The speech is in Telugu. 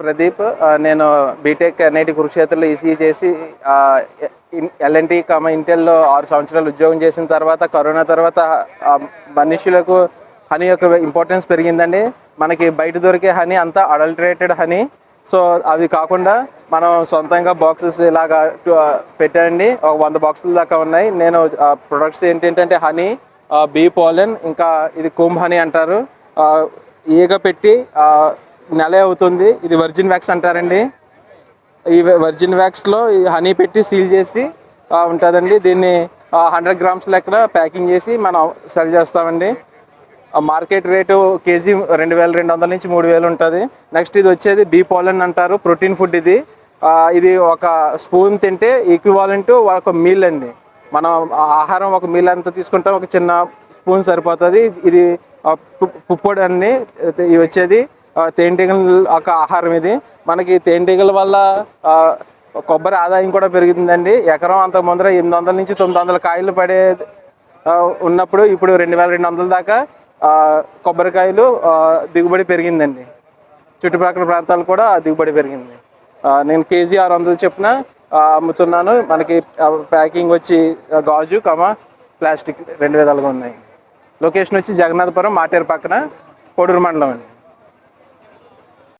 ప్రదీప్ నేను బీటెక్ ఎన్ఐటి కురుక్షేత్రలో ఈసీ చేసి ఎల్ఎన్టీ కమ ఇంటెల్లో ఆరు సంవత్సరాలు ఉద్యోగం చేసిన తర్వాత కరోనా తర్వాత మనుషులకు హనీ యొక్క ఇంపార్టెన్స్ పెరిగిందండి. మనకి బయట దొరికే హనీ అంతా అడల్టరేటెడ్ హనీ. సో అవి కాకుండా మనం సొంతంగా బాక్సెస్ ఇలాగా టు- పెట్టండి ఒక వంద బాక్సుల దాకా ఉన్నాయి. నేను ప్రొడక్ట్స్ ఏంటంటే హనీ బీ పోలెన్ ఇంకా ఇది కుంభ్ హనీ అంటారు. ఈగ పెట్టి నెలే అవుతుంది. ఇది వర్జిన్ వ్యాక్స్ అంటారండి. ఈ వర్జిన్ వ్యాక్స్లో ఈ హనీ పెట్టి సీల్ చేసి ఉంటుందండి. దీన్ని హండ్రెడ్ గ్రామ్స్ లెక్కన ప్యాకింగ్ చేసి మనం సెల్ చేస్తామండి. మార్కెట్ రేటు కేజీ రెండు వేల రెండు వందల నుంచి మూడు వేలు ఉంటుంది. నెక్స్ట్ ఇది వచ్చేది బీ పాలన్ అంటారు. ప్రోటీన్ ఫుడ్ ఇది. ఇది ఒక స్పూన్ తింటే ఈక్వివాలెంట్ ఒక మీల్ అండి. మనం ఆహారం ఒక మీల్ అంతా తీసుకుంటాం. ఒక చిన్న స్పూన్ సరిపోతుంది. ఇది పుప్పొడి అన్ని ఇది వచ్చేది తేనెటీగల ఒక ఆహారం ఇది. మనకి తేనెటీగల వల్ల కొబ్బరి ఆదాయం కూడా పెరుగుతుందండి ఎకరం అంత ముందర ఎనిమిది వందల నుంచి తొమ్మిది వందల కాయలు పడే ఉన్నప్పుడు ఇప్పుడు రెండు వేల రెండు వందల దాకా కొబ్బరికాయలు దిగుబడి పెరిగిందండి. చుట్టుపక్కల ప్రాంతాలు కూడా దిగుబడి పెరిగింది. నేను కేజీ ఆరు వందలు చొప్పున అమ్ముతున్నాను. మనకి ప్యాకింగ్ వచ్చి గాజు కమ ప్లాస్టిక్ రెండు విధాలుగా ఉన్నాయి. లొకేషన్ వచ్చి జగన్నాథపురం మాటేరు పక్కన పొడూరు మండలం అండి.